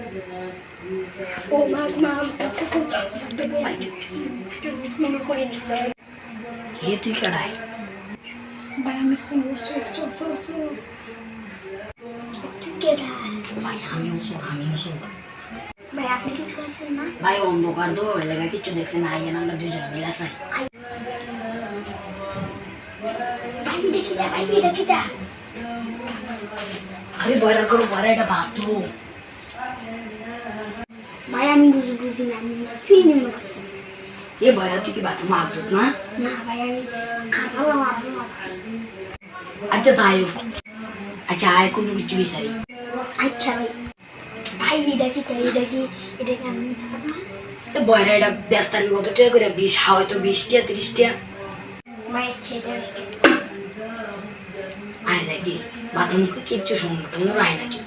Oh, Mom, Mom. ये तो चढ़ाई भाई हमें सुनो सुन सुन सुन सुन ठीक है भाई हमें सुन हमें सुन भाई आपने किस कर सुना भाई ओम दो कर दो लगा कि चुदेक से ना आइए ना लग जो मिला सही भाई देखिए भाई देखिए अरे बड़ा करो बड़ा डबातू আমি বুঝি বুঝি না আমি চিনি না এ বয়রা তুই কি বাথরুম আসত না? ভাই আমি আচ্ছা যাই হোক। আচ্ছা আয় কোনো কিছু বিচারি আচ্ছা ভাই। ভাই এটা কিটা এটা কি এটা কি আমি নিতে পারব না? এ বয়রা এটা ব্যস্ত আমি কত টাকা করে বিশ হয়তো আচ্ছা আয় যাই কি বাথরুম কিচ্ছু আয় নাকি?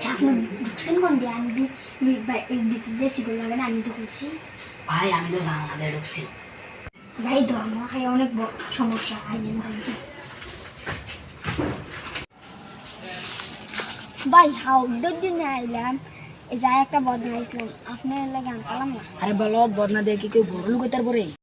আচ্ছা আপনি ঢুকছেন কোন দিয়ে আমি দেশি করে লাগেন আমি তো ভাই আমি তো দিয়ে ঢুকছি ভাই ধর্ম খাই অনেক বড় সমস্যা ভাই হাউদের জন্য আইলাম এই যা একটা বদনা আইসলাম আপনার লাগে আনকালাম না আরে বলো বদনা দিয়ে কি কেউ ভরণ করতে পারে